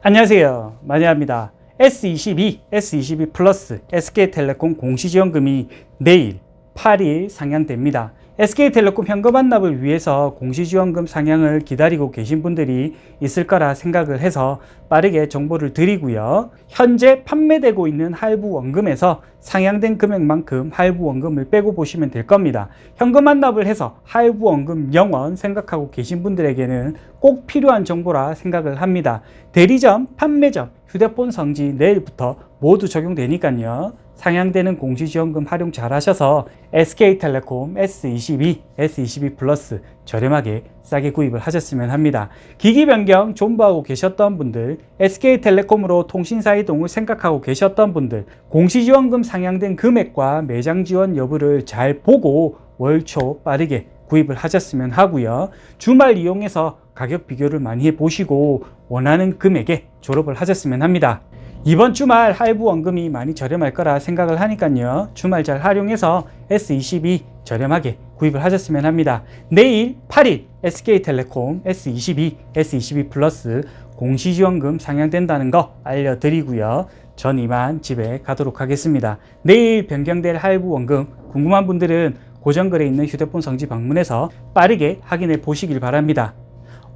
안녕하세요. 마니아입니다. S22, S22 플러스 SK텔레콤 공시지원금이 내일 8일 상향됩니다. SK텔레콤 현금 반납을 위해서 공시지원금 상향을 기다리고 계신 분들이 있을 거라 생각을 해서 빠르게 정보를 드리고요. 현재 판매되고 있는 할부 원금에서 상향된 금액만큼 할부 원금을 빼고 보시면 될 겁니다. 현금 반납을 해서 할부 원금 0원 생각하고 계신 분들에게는 꼭 필요한 정보라 생각을 합니다. 대리점, 판매점, 휴대폰 성지 내일부터 모두 적용되니까요. 상향되는 공시지원금 활용 잘 하셔서 SK텔레콤 S22, S22 플러스 저렴하게 싸게 구입을 하셨으면 합니다. 기기 변경 존버하고 계셨던 분들, SK텔레콤으로 통신사 이동을 생각하고 계셨던 분들, 공시지원금 상향된 금액과 매장 지원 여부를 잘 보고 월초 빠르게 구입을 하셨으면 하고요. 주말 이용해서 가격 비교를 많이 해 보시고 원하는 금액에 졸업을 하셨으면 합니다. 이번 주말 할부 원금이 많이 저렴할 거라 생각을 하니까요. 주말 잘 활용해서 S22 저렴하게 구입을 하셨으면 합니다. 내일 8일 SK텔레콤 S22, S22 플러스 공시지원금 상향된다는 거 알려드리고요. 전 이만 집에 가도록 하겠습니다. 내일 변경될 할부 원금 궁금한 분들은 고정글에 있는 휴대폰 성지 방문해서 빠르게 확인해 보시길 바랍니다.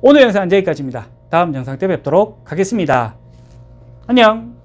오늘 영상은 여기까지입니다. 다음 영상 때 뵙도록 하겠습니다. 안녕!